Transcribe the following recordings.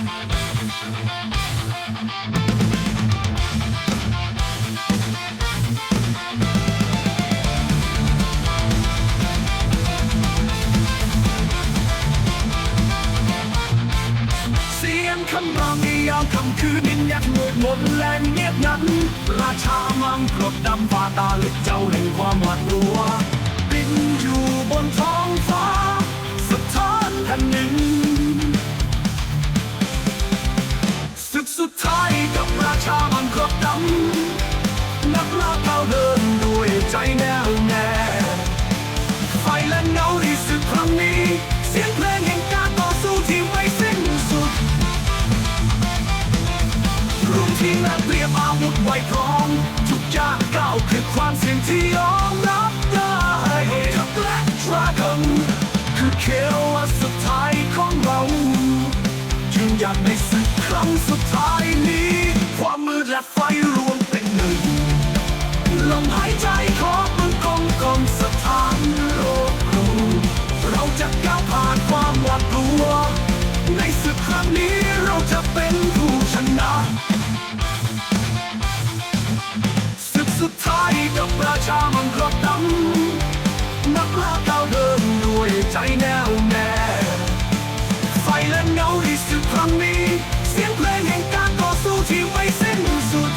เสียงคำร้องในยามค่ำคืนนินยักมืดมนและเงียบงัน ราชามังกรดดำฟ้าตาลึกเจ้าแห่งความหวาดกลัวบินอยู่บนท้องฟ้า ที่นักเตรียมอาวุธไว้พร้อมทุกอย่างก้าวคือความเสี่ยงที่ยอมรับได้ทักและทรากันคือเคลสุดท้ายของเราจึงอยากในศึกครั้งสุดท้ายนี้ ความมืดและไฟรวมเป็นหนึ่งลมหายใจของมึงกองกองสถานโลกรู้เราจะก้าวผ่านความหวาดกลัว ในศึกครั้งนี้ ราชามังกรดำนักล่าก้าวเดินด้วยใจแน่วแน่ไฟและเงาที่ศึกครั้งนี้ เสียงเพลงแห่งการต่อสู้ที่ไม่สิ้นสุด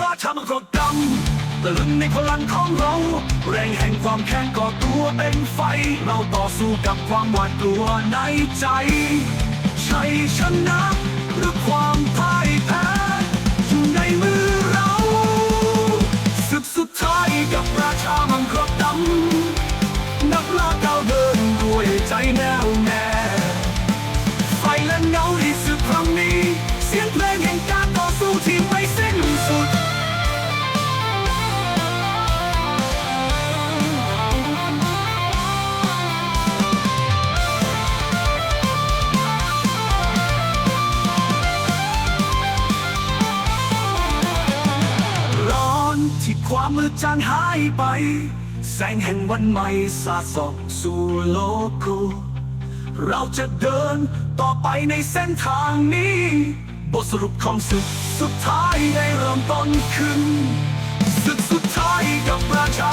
ราชามังกรดำตะลึงในพลังของเรา แรงแห่งความแข็งก่อตัวเป็นไฟ เราต่อสู้กับความหวาดกลัวในใจ ชัยชนะหรือความ แน่วแน่ไฟและเงาที่สึกครั้งนี้ เสียงเพลงแห่งการต่อสู้ที่ไม่สิ้นสุดร้อนที่ความมืดจางหายไป แสงแห่งวันใหม่สาดส่องสู่โลกกูเราจะเดินต่อไปในเส้นทางนี้ บทสรุปของศึกสุดท้ายได้เริ่มต้นขึ้นศึกสุดท้ายกับราชา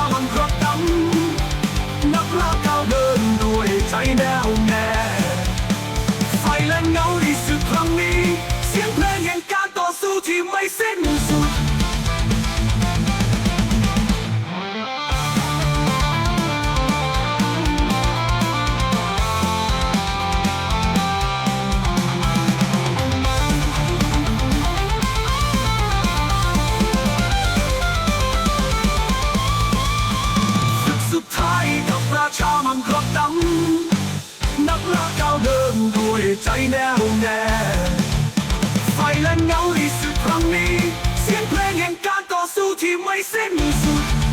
ด้วยใจแน่วแน่ไฟและเงาที่สุดครั้งนี้ เสียงเพลงแห่งการต่อสู้ที่ไม่สิ้นสุด